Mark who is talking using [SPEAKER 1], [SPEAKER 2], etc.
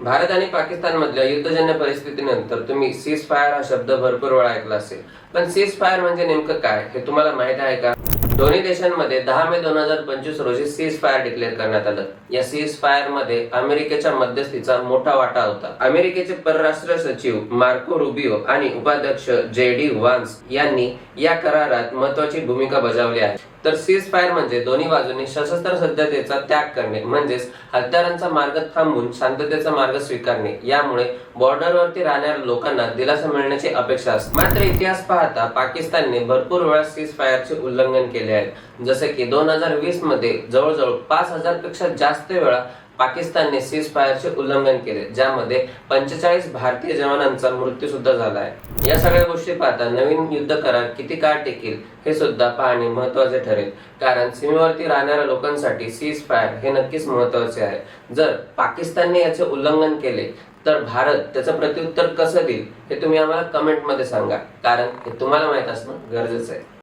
[SPEAKER 1] भारत आणि पाकिस्तान मधल्या युद्धजन्य परिस्थितीनंतर तुम्ही सीज फायर हा शब्द भरपूर वेळा ऐकला असेल. पण सीज फायर म्हणजे नेमकं काय हे तुम्हाला माहीत आहे का? दोन्ही देशांमध्ये दहा मे दोन हजार पंचवीस रोजी सीज फायर डिक्लेअर करण्यात आलं. या सीज फायरमध्ये अमेरिकेच्या मध्यस्थीचा मोठा वाटा होता. अमेरिकेचे परराष्ट्र सचिव मार्को रुबिओ आणि उपाध्यक्ष जे डी वान्स यांनी या करारात महत्वाची भूमिका बजावली आहे. तर सीज फायर म्हणजे दोन्ही बाजूंनी सशस्त्र सज्जतेचा त्याग करणे म्हणजेच हत्यारांचा मार्ग थांबून शांततेचा मार्ग स्वीकारणे. यामुळे बॉर्डरवरती राहणाऱ्या लोकांना दिलासा मिळण्याची अपेक्षा असते. मात्र इतिहास पाहता पाकिस्तानने भरपूर वेळा सीज फायरचे उल्लंघन केले आहे जसे की दोन हजार वीसमध्ये जवळजवळ पाच हजारपेक्षा जास्त वेळा पाकिस्तानने सीज फायरचे उल्लंघन केले ज्यामध्ये पंचेचाळीस भारतीय जवानांचा मृत्यू सुद्धा झाला आहे. या सगळ्या गोष्टी पाहता नवीन युद्ध करार किती काळ टिकेल हे सुद्धा पाहणे महत्त्वाचे ठरेल. कारण सीमेवरती राहणाऱ्या लोकांसाठी सीज फायर हे नक्कीच महत्त्वाचे आहे. जर पाकिस्तानने याचे उल्लंघन केले तर भारत त्याचं प्रत्युत्तर कसं देईल हे तुम्ही आम्हाला कमेंटमध्ये सांगा. कारण हे तुम्हाला माहीत असणं गरजेचं आहे.